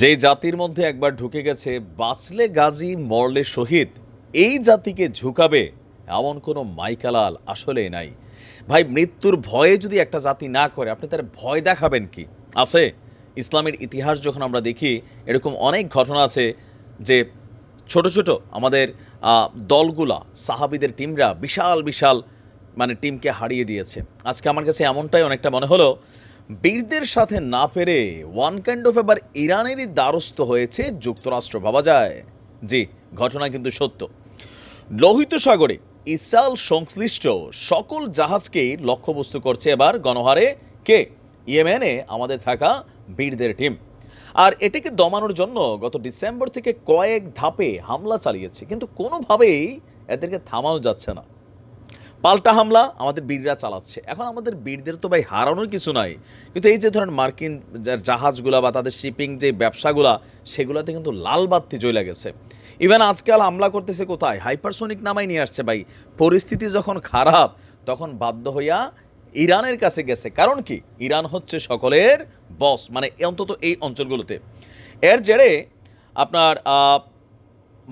যে জাতির মধ্যে একবার ঢুকে গেছে, বাঁচলে গাজী, মরলে শহীদ, এই জাতিকে ঝুঁকাবে এমন কোনো মাইকালাল আসলেই নাই। ভাই, মৃত্যুর ভয়ে যদি একটা জাতি না করে, আপনি তার ভয় দেখাবেন কি? আছে ইসলামের ইতিহাস যখন আমরা দেখি, এরকম অনেক ঘটনা আছে যে ছোট ছোট আমাদের দলগুলা, সাহাবিদের টিমরা বিশাল বিশাল মানে টিমকে হারিয়ে দিয়েছে। আজকে আমার কাছে এমনটাই অনেকটা মনে হলো বীরদের সাথে না পেরে ওয়ান কাইন্ড অফ এবার ইরানেরই দ্বারস্থ হয়েছে যুক্তরাষ্ট্র। ভাবা যায়। জি, ঘটনা কিন্তু সত্য। লোহিত সাগরে ইসরায়েল সংশ্লিষ্ট সকল জাহাজকেই লক্ষ্যবস্তু করছে এবার গণহারে কে? ইয়েমেনে আমাদের থাকা বীরদের টিম। আর এটাকে দমানোর জন্য গত ডিসেম্বর থেকে কয়েক ধাপে হামলা চালিয়েছে। কিন্তু কোনোভাবেই এদেরকে থামানো যাচ্ছে না। পাল্টা হামলা, আমাদের বীররা চালাচ্ছে। এখন আমাদের বীরদের তো ভাই হারানোর কিছু নাই। কিন্তু এই যে ধরেন মার্কিন জাহাজগুলা বা তাদের শিপিং যে ব্যবসাগুলা, সেগুলোতে কিন্তু লাল বাত্তি জ্বলে গেছে। ইভেন আজকাল হামলা করতেছে কোথায়? হাইপারসোনিক নামাই নিয়ে আসছে ভাই। পরিস্থিতি যখন খারাপ, তখন বাধ্য হইয়া ইরানের কাছে গেছে। কারণ কি? ইরান হচ্ছে সকলের বস মানে অন্তত এই অঞ্চলগুলোতে। এর জেরে আপনার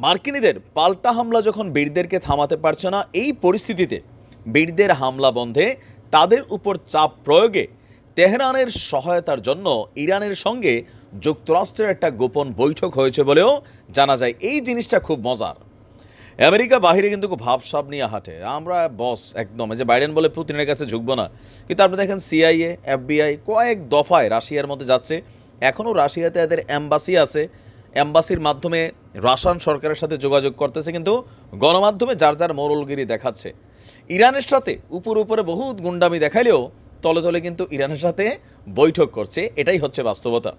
মার্কিনীদের পাল্টা হামলা যখন বীরদেরকে থামাতে পারছে না, এই পরিস্থিতিতে বীরদের হামলা বন্ধে তাদের উপর চাপ প্রয়োগে তেহরানের সহায়তার জন্য ইরানের সঙ্গে যুক্তরাষ্ট্রের একটা গোপন বৈঠক হয়েছে বলেও জানা যায়। এই জিনিসটা খুব মজার। আমেরিকা বাহিরে কিন্তু খুব ভাবসাব নিয়ে হাঁটে। আমরা বস একদম যে বাইডেন বলে পুতিনের কাছে ঝুঁকবো না। কিন্তু আপনি দেখেন সিআইএ, এফবিআই কয়েক দফায় রাশিয়ার মধ্যে যাচ্ছে। এখনও রাশিয়াতে এদের অ্যাম্বাসি আছে। অ্যাম্বাসির মাধ্যমে রাশান সরকারের সাথে যোগাযোগ করতেছে, কিন্তু গণমাধ্যমে যার যার মোরলগিরি দেখাচ্ছে। ইরানের সাথে উপর উপরে বহুত গুন্ডামি দেখাইলেও তলে তলে কিন্তু ইরানের সাথে বৈঠক করছে, এটাই হচ্ছে বাস্তবতা।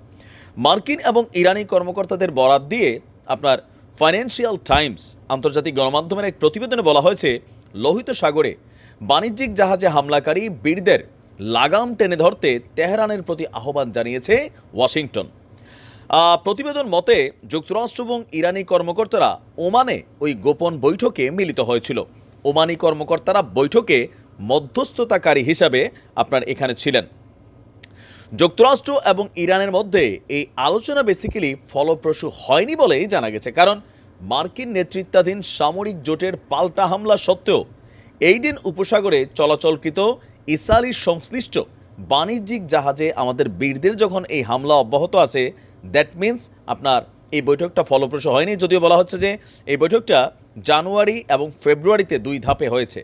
মার্কিন এবং ইরানি কর্মকর্তাদের বরাত দিয়ে আপনার ফাইন্যান্সিয়াল টাইমস আন্তর্জাতিক গণমাধ্যমের এক প্রতিবেদনে বলা হয়েছে, লোহিত সাগরে বাণিজ্যিক জাহাজে হামলাকারী বীরদের লাগাম টেনে ধরতে তেহরানের প্রতি আহ্বান জানিয়েছে ওয়াশিংটন। প্রতিবেদন মতে, যুক্তরাষ্ট্র এবং ইরানি কর্মকর্তারা ওমানে ওই গোপন বৈঠকে মিলিত হয়েছিল। ওমানি কর্মকর্তারা বৈঠকে মধ্যস্থতাকারী হিসাবে আপনার এখানে ছিলেন। যুক্তরাষ্ট্র এবং ইরানের মধ্যে এই আলোচনা বেসিক্যালি ফলপ্রসূ হয়নি বলেই জানা গেছে। কারণ, মার্কিন নেতৃত্বাধীন সামরিক জোটের পাল্টা হামলা সত্ত্বেও এইডেন উপসাগরে চলাচলকৃত ইসরায়েলি সংশ্লিষ্ট বাণিজ্যিক জাহাজে আমাদের বীরদের যখন এই হামলা অব্যাহত আছে দ্যাট মিন্স আপনার এই বৈঠকটা ফলপ্রসূ হয়নি, যদিও বলা হচ্ছে যে এই বৈঠকটা জানুয়ারি এবং ফেব্রুয়ারিতে দুই ধাপে হয়েছে।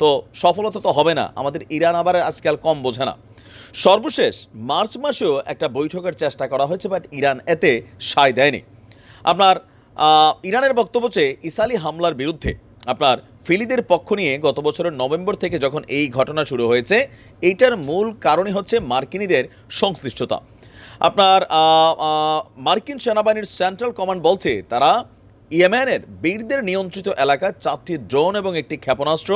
তো সফলতা তো হবে না, আমাদের ইরান আবার আজকাল কম বোঝে না। সর্বশেষ, মার্চ মাসেও একটা বৈঠকের চেষ্টা করা হয়েছে, বাট ইরান এতে সায় দেয়নি। আপনার ইরানের বক্তব্য চেয়ে ইসালি হামলার বিরুদ্ধে। আপনার, ফিলিদের পক্ষ নিয়ে গত বছরের নভেম্বর থেকে যখন এই ঘটনা শুরু হয়েছে, এইটার মূল কারণই হচ্ছে মার্কিনীদের সংশ্লিষ্টতা। আপনার মার্কিন সেনাবাহিনীর সেন্ট্রাল কমান্ড বলছে তারা ইয়েমেনের বীরদের নিয়ন্ত্রিত এলাকায় চারটি ড্রোন এবং একটি ক্ষেপণাস্ত্র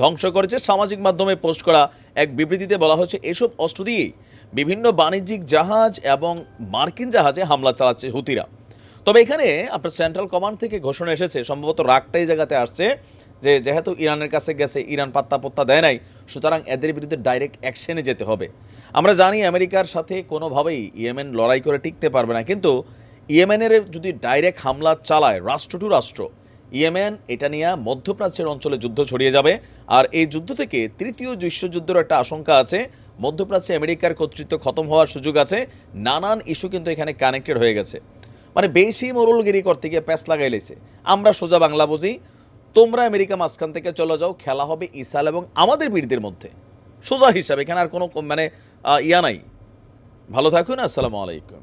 ধ্বংস করেছে। সামাজিক মাধ্যমে পোস্ট করা এক বিবৃতিতে বলা হয়েছে, এসব অস্ত্র দিয়েই বিভিন্ন বাণিজ্যিক জাহাজ এবং মার্কিন জাহাজে হামলা চালাচ্ছে হুতিরা। তবে এখানে আপনার সেন্ট্রাল কমান্ড থেকে ঘোষণা এসেছে, সম্ভবত রাগটাই জায়গাতে আসছে যে যেহেতু ইরানের কাছে গেছে, ইরান পাত্তা পত্তা দেয় নাই, সুতরাং এদের বিরুদ্ধে ডাইরেক্ট অ্যাকশনে যেতে হবে। আমরা জানি আমেরিকার সাথে কোনোভাবেই ইয়েমেন লড়াই করে টিকতে পারবে না। কিন্তু ইয়েমেনের যদি ডাইরেক্ট হামলা চালায় রাষ্ট্র টু রাষ্ট্র, ইয়েমেন এটা নিয়ে মধ্যপ্রাচ্যের অঞ্চলে যুদ্ধ ছড়িয়ে যাবে। আর এই যুদ্ধ থেকে তৃতীয় বিশ্বযুদ্ধের একটা আশঙ্কা আছে। মধ্যপ্রাচ্যে আমেরিকার কর্তৃত্ব খতম হওয়ার সুযোগ আছে। নানান ইস্যু কিন্তু এখানে কানেক্টেড হয়ে গেছে। মানে বেশি মোরলগিরি করতে গিয়ে প্যাস লাগাই লেছে। আমরা সোজা বাংলা বুঝি। তোমরা আমেরিকা মাঝখান থেকে চলে যাও, খেলা হবে ইসাল এবং আমাদের বীরদের মধ্যে। সোজা হিসাবে এখানে আর কোনো মানে ইয়া নাই। ভালো থাকুন আসসালামু আলাইকুম।